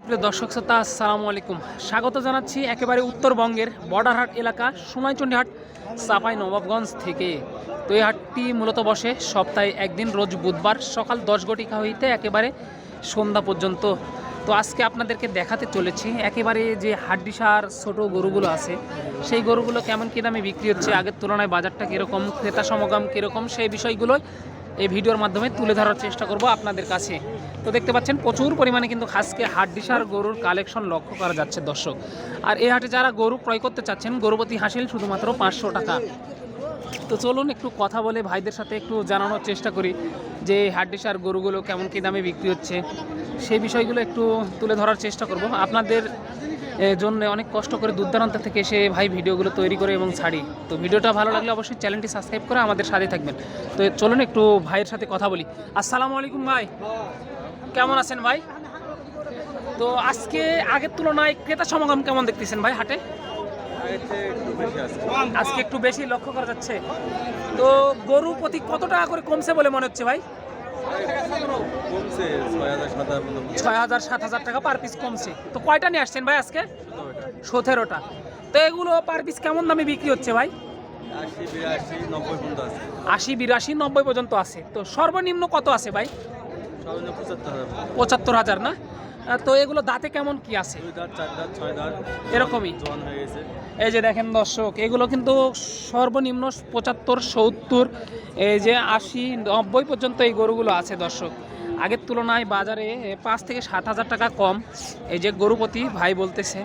প্রিয় দর্শক শ্রোতা, আসসালামু আলাইকুম। স্বাগত জানাচ্ছি একেবারে উত্তরবঙ্গের বর্ডারহাট এলাকা সোনাইচন্ডী হাট চাপাই নবাবগঞ্জ থেকে। তো এই হাটটি মূলত বসে সপ্তাহে একদিন, রোজ বুধবার সকাল দশ ঘটিকা হইতে একেবারে সন্ধ্যা পর্যন্ত। তো আজকে আপনাদেরকে দেখাতে চলেছি একেবারে যে হাড্ডিসার ছোট গরুগুলো আছে, সেই গরুগুলো কেমন কী দামে বিক্রি হচ্ছে, আগের তুলনায় বাজারটা কীরকম, ক্রেতা সমাগম কীরকম, সেই বিষয়গুলোই এই ভিডিওর মাধ্যমে তুলে ধরার চেষ্টা করব আপনাদের কাছে। তো দেখতে পাচ্ছেন, প্রচুর পরিমাণে কিন্তু আজকে হাড্ডিসার গরুর কালেকশন লক্ষ্য করা যাচ্ছে দর্শক। আর এই হাটে যারা গরু ক্রয় করতে চাচ্ছেন, গরুপতি হাসিল শুধুমাত্র পাঁচশো টাকা। তো চলুন একটু কথা বলে ভাইদের সাথে একটু জানানোর চেষ্টা করি যে হাড্ডিসার গরুগুলো কেমন কী দামে বিক্রি হচ্ছে, সেই বিষয়গুলো একটু তুলে ধরার চেষ্টা করব। আপনাদের জন্য অনেক কষ্ট করে দূর দূরান্ত থেকে এসে ভাই ভিডিওগুলো তৈরি করে এবং ছাড়ি। তো ভিডিওটা ভালো লাগলে অবশ্যই চ্যানেলটি সাবস্ক্রাইব করে আমাদের সাথে থাকবেন। তো চলুন একটু ভাইয়ের সাথে কথা বলি। আসসালামু আলাইকুম ভাই। কেমন আছেন ভাই? তো আজকে আগের তুলনায় ক্রেতা সমাগম কেমন দেখতেছেন ভাই হাটে? আজকে একটু বেশি লক্ষ্য করা যাচ্ছে। তো গরু প্রতি কত টাকা করে কমছে বলে মনে হচ্ছে ভাই? ছয় হাজার সাত হাজার টাকা পার পিস কমছে। তো কয়টা নিয়ে আসছেন ভাই আজকে? সতেরোটা। তো এগুলো পার পিস কেমন দামে বিক্রি হচ্ছে ভাই? আশি বিরাশি নব্বই পর্যন্ত আছে। তো সর্বনিম্ন কত আছে ভাই? পঁচাত্তর হাজার না? তো এগুলো দাঁতে কেমন কি আছে? এরকমই? এই যে দেখেন দর্শক এগুলো কিন্তু সর্বনিম্ন পঁচাত্তর সত্তর এই যে আশি নব্বই পর্যন্ত এই গরুগুলো আছে দর্শক। আগের তুলনায় বাজারে পাঁচ থেকে সাত হাজার টাকা কম। এই যে গরুপতি ভাই বলতেছে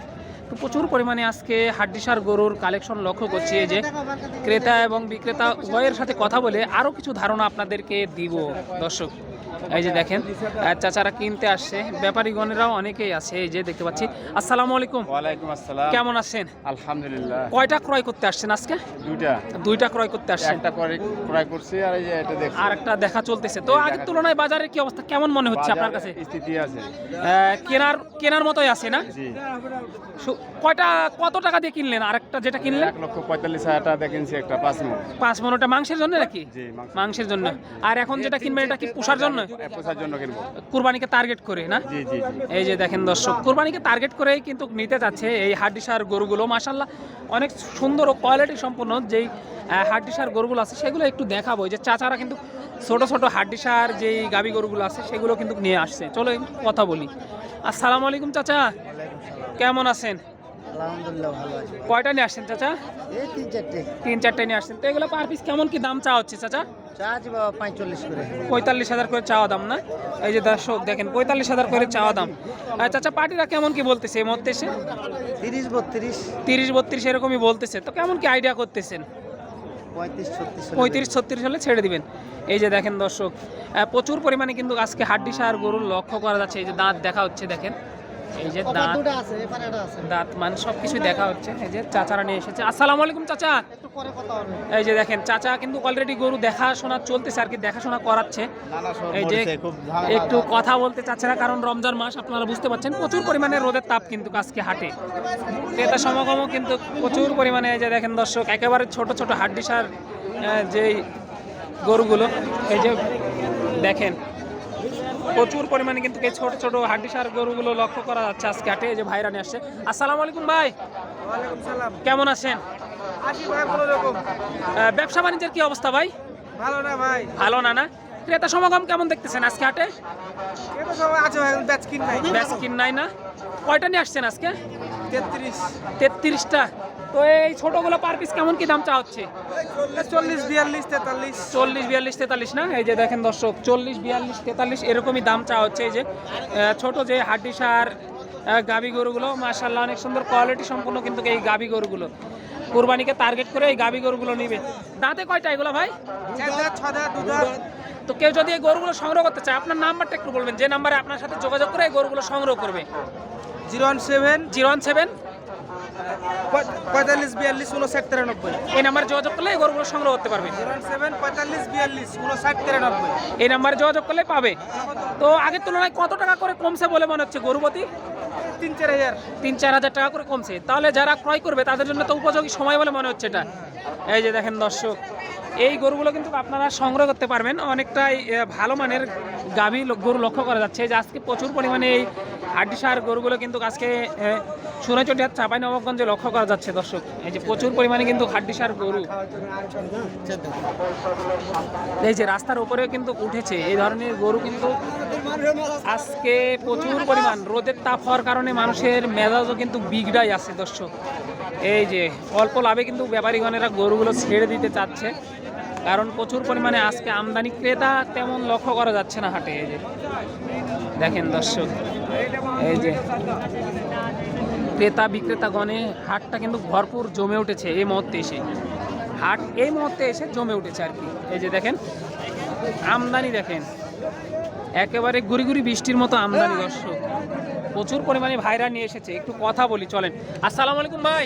তো প্রচুর পরিমাণে আজকে হাড্ডিসার গরুর কালেকশন লক্ষ্য করছি। এই যে ক্রেতা এবং বিক্রেতা উভয়ের সাথে কথা বলে আরও কিছু ধারণা আপনাদেরকে দিব দর্শক। এই যে দেখেন চাচারা কিনতে আসছে। ব্যাপারীগণেরাও অনেকেই আছে এই যে দেখতে পাচ্ছি। আসসালামু আলাইকুম। ওয়ালাইকুম আসসালাম। কেমন আছেন? আলহামদুলিল্লাহ। কয়টা ক্রয় করতে আসছেন আজকে? দুইটা। দুইটা ক্রয় করতে আসছেন। একটা ক্রয় করছি আর এই যে এটা দেখছি। আর একটা দেখা চলতেছে। তো আগের তুলনায় বাজারের কি অবস্থা? কেমন মনে হচ্ছে আপনার কাছে? স্থিতি আছে। কেনার কেনার মতোই আছে না? কয়টা কত টাকা দিয়ে কিনলেন? আরেকটা যেটা কিনলেন? এক লক্ষ পঁয়তাল্লিশ হাজার টাকা দিয়ে কিনছি একটা পাঁচ মিনিট পাঁচ মনোটা মাংসের জন্য নাকি? জি মাংসের জন্য। আর এখন যেটা কিনবেন এটা কি পোষার জন্য পোষার জন্য কিনবো। কুরবানিকে টার্গেট করে না? জি জি জি। এই যে দেখেন দর্শক কোরবানিকে টার্গেট করেই কিন্তু নিতে যাচ্ছে এই হাড্ডিসার গরুগুলো মাসাল্লাহ অনেক সুন্দর ও কোয়ালিটি সম্পন্ন যেই হাড্ডিসার গরুগুলো আছে সেগুলো একটু দেখাবো। যে চাচারা কিন্তু ছোট ছোট হাড্ডিসার যেই গাবি গরুগুলো আছে সেগুলো কিন্তু নিয়ে আসছে। চলো কথা বলি। আসসালামু আলাইকুম চাচা। কেমন আছেন? আলহামদুলিল্লাহ ভালো আছি। কয়টা নিয়ে আসছেন চাচা? তিন চারটে। নিয়ে আসছেন। তো এগুলো পার পিস কেমন কি দাম চাওয়া হচ্ছে চাচা? চা পঁয়তাল্লিশ হাজার করে চাওয়া দাম না? এই যে দর্শক দেখেন পঁয়তাল্লিশ হাজার করে চাওয়া দাম। আর চাচা পার্টিরা কেমন কি বলতেছে এই মধ্যে এসে? তিরিশ বত্রিশ। তিরিশ বত্রিশ এরকমই বলতেছে। তো কেমন কি আইডিয়া করতেছেন? পঁয়ত্রিশ ছত্রিশ হলে পঁয়ত্রিশ ছত্রিশ হলে ছেড়ে দিবেন। এই যে দেখেন দর্শক প্রচুর পরিমাণে কিন্তু আজকে হাড্ডি সার গরুর লক্ষ্য করা যাচ্ছে। এই যে দাঁত দেখা হচ্ছে দেখেন। এই যে দাঁত দুটো আছে এখানে একটা আছে। দাঁত মানে সব কিছুই দেখা হচ্ছে। এই যে চাচারা নিয়ে এসেছে। আসসালামু আলাইকুম চাচা। একটু পরে কথা হবে। এই যে দেখেন চাচা কিন্তু অলরেডি গরু দেখাশোনা চলতেছে আর কি দেখাশোনা করাচ্ছে। এই যে একটু কথা বলতে চাচ্ছে না কারণ রমজান মাস আপনারা বুঝতে পারছেন প্রচুর পরিমাণে রোদের তাপ কিন্তু আজকে হাটে। ক্রেতা সমাগমও কিন্তু প্রচুর পরিমাণে এই যে দেখেন দর্শক একেবারে ছোট ছোট হাড্ডিসার যেই গরুগুলো এই যে দেখেন প্রচুর পরিমাণে কিন্তু এই ছোট ছোট হাড্ডিসার গরুগুলো লক্ষ্য করা যাচ্ছে আজকে হাটে এই যে ভাইরা নিয়ে আসছে। আসসালামু আলাইকুম ভাই। ওয়ালাইকুম সালাম। কেমন আছেন? ব্যবসা বাণিজ্যের কি অবস্থা ভাই? ভালো না ভাই। ভালো না না? ক্রেতা সমাগম কেমন দেখতেছেন আজকে হাটে? ব্যাচ কিন নাই না? কয়টা নিয়ে আসছেন আজকে? তেত্রিশ। তেত্রিশটা। তো এই ছোটগুলো পার পিস কেমন কি দাম চা হচ্ছে চল্লিশ বিয়াল্লিশ তেতাল্লিশ। চল্লিশ বিয়াল্লিশ তেতাল্লিশ না? এই যে দেখেন দর্শক চল্লিশ বিয়াল্লিশ তেতাল্লিশ এরকমই দাম চা হচ্ছে এই যে ছোট যে হাড্ডি সার গাভী গরুগুলো মাশাল্লাহ অনেক সুন্দর কোয়ালিটি সম্পূর্ণ কিন্তু এই গাভী গরুগুলো। কুরবানিকে টার্গেট করে এই গাভী গরুগুলো নিবে। দাঁতে কয়টা এগুলো ভাই? তো কেউ যদি এই গরুগুলো সংগ্রহ করতে চায় আপনার নাম্বারটা একটু বলবেন যে নাম্বারে আপনার সাথে যোগাযোগ করে এই গরুগুলো সংগ্রহ করবে। Zero one seven zero one seven পঁয়তাল্লিশ বিয়াল্লিশ উনষাট তিরানব্বই। এই নাম্বারে যোগাযোগ করলে এই গরুগুলো সংগ্রহ করতে পারবে। সেভেন পঁয়তাল্লিশ বিয়াল্লিশ উনষাট তিরানব্বই। এই নাম্বারে যোগাযোগ করলে পাবে। তো আগের তুলনায় কত টাকা করে কমছে বলে মনে হচ্ছে গরুপতি? তিন চার হাজার। তিন চার হাজার টাকা করে কমছে। তাহলে যারা ক্রয় করবে তাদের জন্য তো উপযোগী সময় বলে মনে হচ্ছে এটা। এই যে দেখেন দর্শক এই গরুগুলো কিন্তু আপনারা সংগ্রহ করতে পারবেন। অনেকটাই ভালো মানের গাভী গরু লক্ষ্য করা যাচ্ছে যে আজকে প্রচুর পরিমাণে এই হাড্ডিসার গরুগুলো কিন্তু আজকে সোনাচটি হাট চাপাই, নবাবগঞ্জে লক্ষ্য করা যাচ্ছে, দর্শক। এই যে প্রচুর পরিমাণে কিন্তু হাড্ডিসার গরু। এই যে রাস্তার উপরে কিন্তু উঠেছে। এই ধরনের গরু কিন্তু আজকে প্রচুর পরিমাণ। রোদের তাপ হওয়ার কারণে মানুষের মেজাজও কিন্তু বিগড়াই আছে, দর্শক। এই যে অল্প লাভে কিন্তু ব্যাপারীগণেরা গরুগুলো ছেড়ে দিতে চাচ্ছে। কারণ প্রচুর পরিমাণে আজকে আমদানি ক্রেতা তেমন লক্ষ্য করা যাচ্ছে না হাটে এই যে। দেখেন দর্শক এই যে ক্রেতা বিক্রেতাগণে হাটটা কিন্তু ভরপুর জমে উঠেছে এই মুহূর্তে এসে। হাট এই মুহূর্তে এসে জমে উঠেছে আর কি। এই যে দেখেন আমদানি দেখেন একেবারে গুড়ি গুড়ি বৃষ্টির মতো আমদানি দর্শক। প্রচুর পরিমাণে ভাইরা নিয়ে এসেছে একটু কথা বলি চলেন। আসসালামু আলাইকুম ভাই।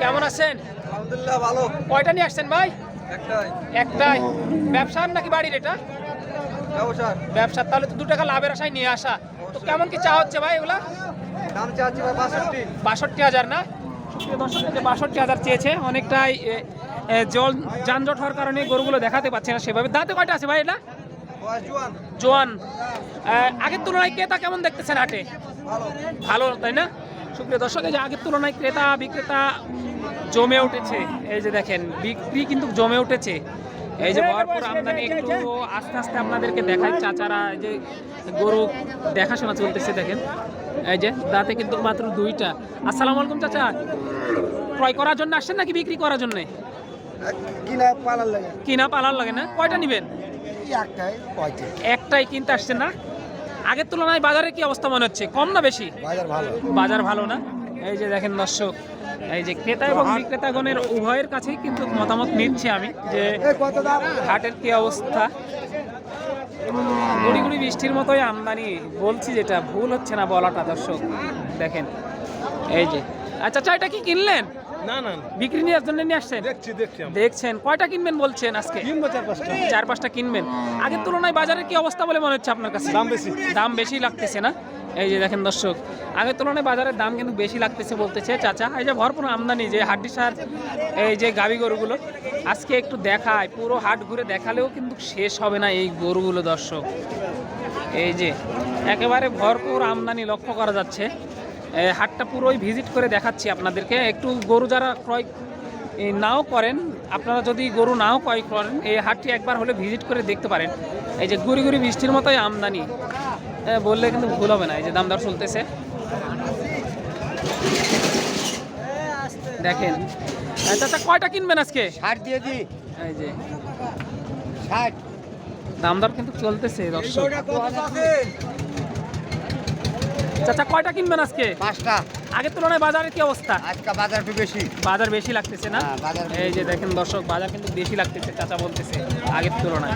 কেমন আছেন? আলহামদুলিল্লাহ ভালো। কয়টা নিয়ে আসছেন ভাই? একটাই। ব্যবসার নাকি বাড়ির এটা? ব্যবসা তাহলে তো দু টাকা লাভের আশায় নিয়ে আসা। তো কেমন কি চা হচ্ছে ভাই এগুলা? দাম চাচ্ছি বাষট্টি। বাষট্টি হাজার না? বাষট্টি হাজার চেয়েছে অনেকটাই জল যানজট হওয়ার কারণে গরুগুলো দেখাতে পাচ্ছে না সেভাবে। দাঁতে কয়টা আছে ভাই এটা? জুয়ান। আগের তুলনায় ক্রেতা কেমন দেখতেছেন হাটে? ভালো। ভালো তাই না? সুপ্রিয় দর্শক যে আগের তুলনায় ক্রেতা বিক্রেতা জমে উঠেছে। এই যে দেখেন বিক্রি কিন্তু জমে উঠেছে। এই যে ভরপুর আমদানি একটু আস্তে আস্তে আপনাদেরকে দেখায় চাচারা এই যে গরু দেখাশোনা চলতেছে দেখেন। এই যে দাঁতে কিন্তু মাত্র দুইটা। আসসালামু আলাইকুম চাচা। ক্রয় করার জন্য আসছেন নাকি বিক্রি করার জন্য? কিনা পালার লাগে। কিনা পালার লাগে না? কয়টা নেবেন? একটাই একটাই কিনতে আসছেন না? আগের তুলনায় বাজারে কি অবস্থা মনে হচ্ছে? কম না বেশি? বাজার ভালো। বাজার ভালো না? এই যে দেখেন দর্শক এই যে ক্রেতা এবং বিক্রেতাগণের উভয়ের কাছেই কিন্তু মতামত নিচ্ছি আমি যে হাটের কি অবস্থা। গুড়ি গুড়ি বৃষ্টির মতোই আমদানি বলছি যেটা ভুল হচ্ছে না বলাটা দর্শক দেখেন। এই যে আচ্ছা চা এটা কি কিনলেন? না না বিক্রি নেওয়ার জন্য নিয়ে আসছেন? দেখছি দেখছি দেখছেন কয়টা কিনবেন বলছেন আজকে? কিনবো চার পাঁচটা। চার পাঁচটা কিনবেন। আগের তুলনায় বাজারের কি অবস্থা বলে মনে হচ্ছে আপনার কাছে? দাম বেশি। দাম বেশি লাগতেছে না? এই যে দেখেন দর্শক, আগের তুলনায় বাজারের দাম কিন্তু বেশি লাগতেছে বলতেছে চাচা। এই যে ভরপুর আমদানি, যে হাড্ডি সার, এই যে গাবি গরুগুলো, আজকে একটু দেখায় পুরো হাট ঘুরে দেখালেও কিন্তু শেষ হবে না এই গরুগুলো দর্শক। এই যে একেবারে ভরপুর আমদানি লক্ষ্য করা যাচ্ছে। হাটটা পুরোই ভিজিট করে দেখাচ্ছি আপনাদেরকে। একটু গরু যারা ক্রয় নাও করেন, আপনারা যদি গরু নাও ক্রয় করেন, এই হাটটি একবার হলে ভিজিট করে দেখতে পারেন। এই যে গুড়ি গুড়ি বৃষ্টির মতোই আমদানি। বললে কিন্তু ভুল হবে না এই যে দাম দর চলতেছে। দেখেন। আচ্ছা আচ্ছা কয়টা কিনবেন আজকে? ষাট দিয়ে দি এই যে। ষাট। দাম দর কিন্তু চলতেছে দর্শক। চাচা কয়টা কিনবেন আজকে? পাঁচটা। আগের তুলনায় বাজারের কি অবস্থা? আজকে বাজার একটু বেশি। বাজার বেশি লাগতেছে না? হ্যাঁ, বাজার এই যে দেখেন দর্শক বাজার কিন্তু বেশি লাগতেছে চাচা বলতেছে আগের তুলনায়।